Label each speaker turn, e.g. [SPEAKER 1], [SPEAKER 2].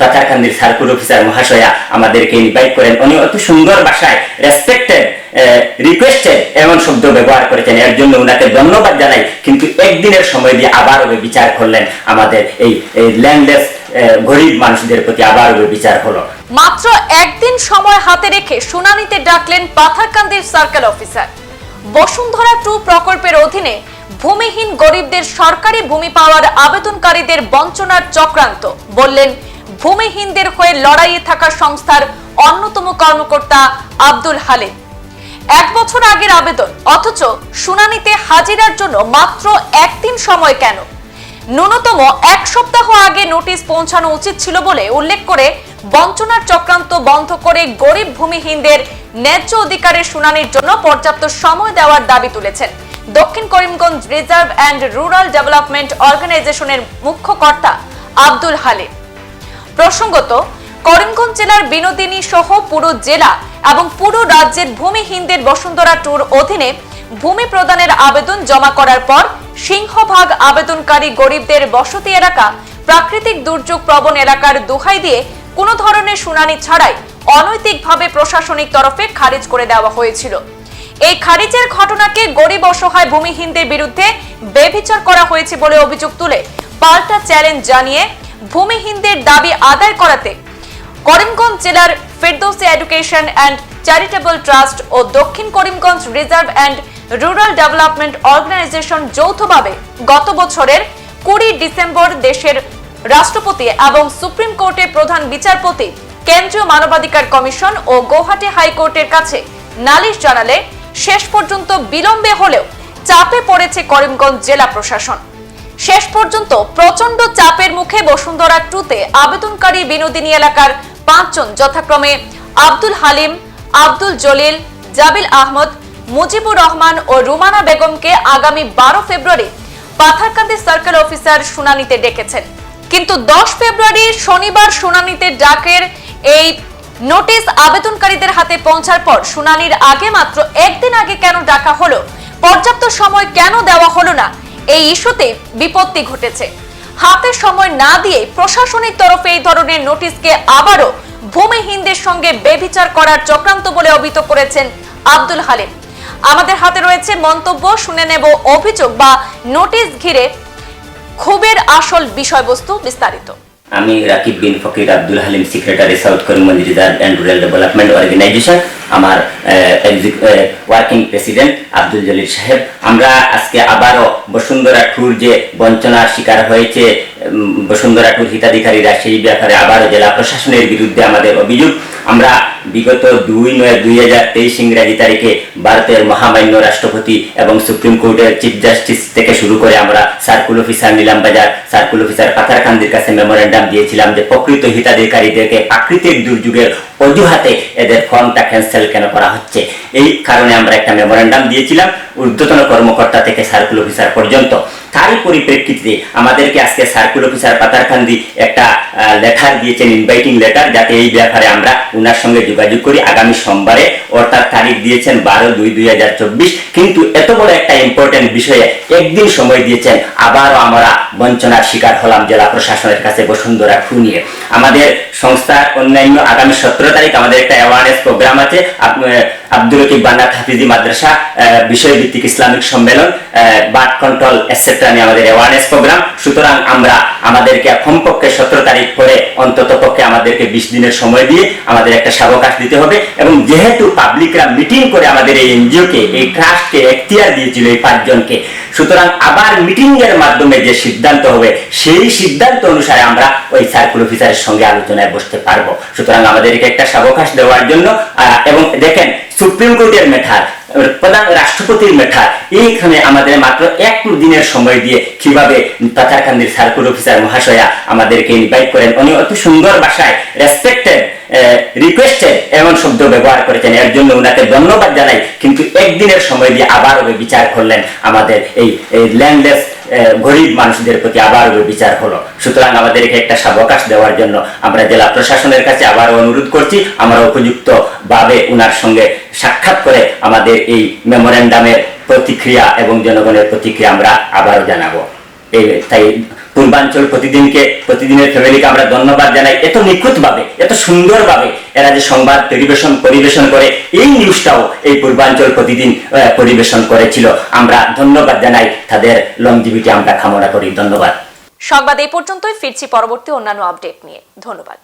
[SPEAKER 1] পাথারকান্দির circle officer মহাশয়া আমাদেরকে invite করেন। উনি অত সুন্দর ভাষায় রেসপেক্টেড রিকোয়েস্টেড এমন শব্দ ব্যবহার করেছেন। এর জন্য ওনাকে ধন্যবাদ জানাই। কিন্তু একদিনের সময় দিয়ে আবার বিচার করলেন আমাদের এই ল্যান্ডলেস গরিব মানুষদের প্রতি আবার বিচার হলো।
[SPEAKER 2] মাত্র একদিন সময় হাতে রেখে শুনানিতে ডাকলেন পাথারকান্দির সার্কেল অফিসার বসুন্ধরা টু প্রকল্পের অধীনে ভূমিহীন গরিবদের সরকারি ভূমি পাওয়ার আবেদনকারীদের বঞ্চনার চক্রান্ত, বললেন ভূমিহীনদের হয়ে লড়াইয়ে থাকা সংস্থার অন্যতম কর্মকর্তা আব্দুল হালে এক বছর আগের আবেদন, অথচ শুনানিতে হাজিরার জন্য মাত্র একদিন সময় কেন? ন্যূনতম এক সপ্তাহ আগে নোটিশ পৌঁছানো উচিত ছিল বলে উল্লেখ করে বঞ্চনার চক্রান্ত বন্ধ করে গরিব ভূমিহীনদের ন্যায্য অধিকারের শুনানির জন্য পর্যাপ্ত সময় দেওয়ার দাবি তুলেছেন। দক্ষিণ Karimganj reserve and rural development অর্গানাইজেশনের মুখ্য কর্তা আব্দুল হালিম। প্রসঙ্গত, করিমগঞ্জ জেলার বিনোদিনী সহ পুরো জেলা এবং পুরো রাজ্যের ভূমিহীনদের বসুন্ধরা ট্যুর অধীনে ভূমি প্রদানের আবেদন জমা করার পর সিংহভাগ আবেদনকারী গরিবদের বসতি এলাকা প্রাকৃতিক দুর্যোগ প্রবণ এলাকার দোহাই দিয়ে কোনো ধরনের শুনানি ছাড়াই অনৈতিকভাবে প্রশাসনিক তরফে খারিজ করে দেওয়া হয়েছিল। এই খারিজের ঘটনাকে গরিব অসহায় ভূমিহীনদের বিরুদ্ধে বেবিচার করা হয়েছে বলে অভিযোগ তুলে পাল্টা চ্যালেঞ্জ জানিয়ে ভূমিহীনদের দাবি আদায় করাতে করিমগঞ্জ জেলার Ferdousi education and charitable trust ও দক্ষিণ Karimganj reserve and rural development organisation যৌথভাবে গত বছরের কুড়ি ডিসেম্বর দেশের রাষ্ট্রপতি এবং সুপ্রিম কোর্টের প্রধান বিচারপতি, কেন্দ্রীয় মানবাধিকার কমিশন ও গৌহাটি হাইকোর্টের কাছে নালিশ জানালে শেষ পর্যন্ত বিলম্বে হলেও চাপে পড়েছে করিমগঞ্জ জেলা প্রশাসন। শেষ পর্যন্ত প্রচণ্ড চাপের মুখে বসুন্ধরা টুতে আবেদনকারী বিনোদিনী এলাকার পাঁচজন যথাক্রমে আব্দুল হালিম, আব্দুল জলিল, জাবিল আহমদ, মুজিবুর রহমান ও রুমানা বেগমকে আগামী বারো ফেব্রুয়ারি পাথারকান্দি সার্কেল অফিসার শুনানিতে ডেকেছেন। কিন্তু দশ ফেব্রুয়ারি শনিবার শুনানিতে ডাকের এই নোটিশ আবেদনকারীদের হাতে পৌঁছার পর শুনানির আগে মাত্র একদিন আগে কেন ডাকা হলো? পর্যাপ্ত সময় কেন দেওয়া হলো না? এই ইস্যুতে বিপত্তি ঘটেছে। হাতে সময় না দিয়ে প্রশাসনিক তরফে এই ধরনের নোটিশকে আবারও ভূমিহীনদের সঙ্গে বেবিচার করার চক্রান্ত বলে অভিহিত করেছেন আব্দুল হালিম। আমাদের হাতে রয়েছে মন্তব্য, শুনে নেব অভিযোগ বা নোটিশ ঘিরে ক্ষোভের আসল বিষয়বস্তু বিস্তারিত।
[SPEAKER 1] আমি Rakib Bin Fakir Abdul Halim secretary south Karimganj reserve and rural development organisation আমার ওয়ার্কিং প্রেসিডেন্ট আব্দুল জলিল সাহেব। আমরা আজকে আবারও বসুন্ধরা ট্যুর যে বঞ্চনার শিকার হয়েছে বসুন্ধরা ট্যুর হিতাধিকারীরা সেই ব্যাপারে আবারও জেলা প্রশাসনের বিরুদ্ধে আমাদের অভিযোগ। আমরা বিগত দুই নয় দুই হাজার তেইশ ইংরাজি তারিখে ভারতের মহামান্য রাষ্ট্রপতি এবং সুপ্রিম কোর্টের চিফ জাস্টিস থেকে শুরু করে আমরা সার্কুল অফিসার, নিলাম বাজার, সার্কুল অফিসার পাথারকান্দির কাছে মেমোরেন্ডাম দিয়েছিলাম যে প্রকৃত হিতাধিকারীদেরকে প্রাকৃতিক দুর্যোগের অজুহাতে এদের ফর্মটা ক্যান্সেল কেন করা হচ্ছে? এই কারণে আমরা একটা মেমোরেন্ডাম দিয়েছিলাম। ঊর্ধ্বতন কর্মকর্তা থেকে সার্কুল অফিসার পর্যন্ত। তারই পরিপ্রেক্ষিতে আমাদেরকে আজকে সার্কুল অফিসার পাতারকান্দি একটা লেটার দিয়েছেন ইনভাইটিং লেটার যাতে এই ব্যাপারে আমরা উনার সঙ্গে যোগাযোগ করি। আগামী সোমবারে অর্থাৎ তারিখ দিয়েছেন বারো দুই দুই হাজার চব্বিশ। কিন্তু এত বড় একটা ইম্পর্টেন্ট বিষয়ে একদিন সময় দিয়েছেন আবারও আমরা বঞ্চনার শিকার হলাম জেলা প্রশাসনের কাছে বসুন্ধরা টু নিয়ে আমাদের সংস্থার অন্যান্য আগামী সতেরো তারিখ আমাদের একটা অ্যাওয়ারনেস প্রোগ্রাম আছে। আব্দুল রকিব বান্নাত হাফিজি মাদ্রাসা বিষয়ভিত্তিক ইসলামিক সম্মেলন বার্ড কন্ট্রোল এটসেট্রা নিয়ে আমাদের অ্যাওয়ারনেস প্রোগ্রাম সুতরাং আমরা আমাদেরকে কমপক্ষে সতেরো তারিখ পরে অন্তত পক্ষে আমাদেরকে বিশ দিনের সময় দিয়ে আমাদের একটা সাবকাশ দিতে হবে এবং যেহেতু পাবলিকরা মিটিং করে আমাদের এই এনজিওকে এই ট্রাস্টকে এখতিয়ার দিয়েছিল এই পাঁচজনকে, সুতরাং আবার মিটিং এর মাধ্যমে যে সিদ্ধান্ত হবে, সেই সিদ্ধান্ত অনুসারে আমরা ওই সার্কুল অফিসারের সঙ্গে আলোচনায় বসতে পারব। সুতরাং আমাদেরকে একটা সাবকাশ দেওয়ার জন্য এবং দেখেন সুপ্রিম কোর্টের মেঠার প্রধান রাষ্ট্রপতির মেঠার এইখানে আমাদের মাত্র এক দিনের সময় দিয়ে কীভাবে পাথারকান্দির সার্কুল অফিসার মহাশয়া আমাদেরকে ইনভাইট করেন। উনি অতি সুন্দর ভাষায় রেসপেক্টেড রিকোয়েস্টেড এমন শব্দ ব্যবহার করেছেন। এর জন্য ওনাকে ধন্যবাদ জানাই। কিন্তু একদিনের সময় দিয়ে আবার বিচার করলেন আমাদের এই ল্যান্ডলেস গরিব মানুষদের প্রতি আবার বিচার হলো। সুতরাং আমাদেরকে একটা সাবকাশ দেওয়ার জন্য আমরা জেলা প্রশাসনের কাছে আবার অনুরোধ করছি, আমরা উপযুক্ত ভাবে উনার সঙ্গে সাক্ষাৎ করে আমাদের এই মেমোরেন্ডামের প্রতিক্রিয়া এবং জনগণের প্রতিক্রিয়া আমরা আবারও জানাব। এই, তাই পূর্বাঞ্চল প্রতিদিনকে, প্রতিদিনের ফ্যামিলিকে আমরা ধন্যবাদ জানাই। এত নিখুঁতভাবে, এত সুন্দরভাবে এরা যে সংবাদ পরিবেশন পরিবেশন করে, এই নিউজটাও এই পূর্বাঞ্চল প্রতিদিন পরিবেশন করেছিল। আমরা ধন্যবাদ জানাই তাদের লংজিভিটি আমরা কামনা করি। ধন্যবাদ।
[SPEAKER 2] সংবাদ এই পর্যন্তই। ফিরছি পরবর্তী অন্যান্য আপডেট নিয়ে। ধন্যবাদ।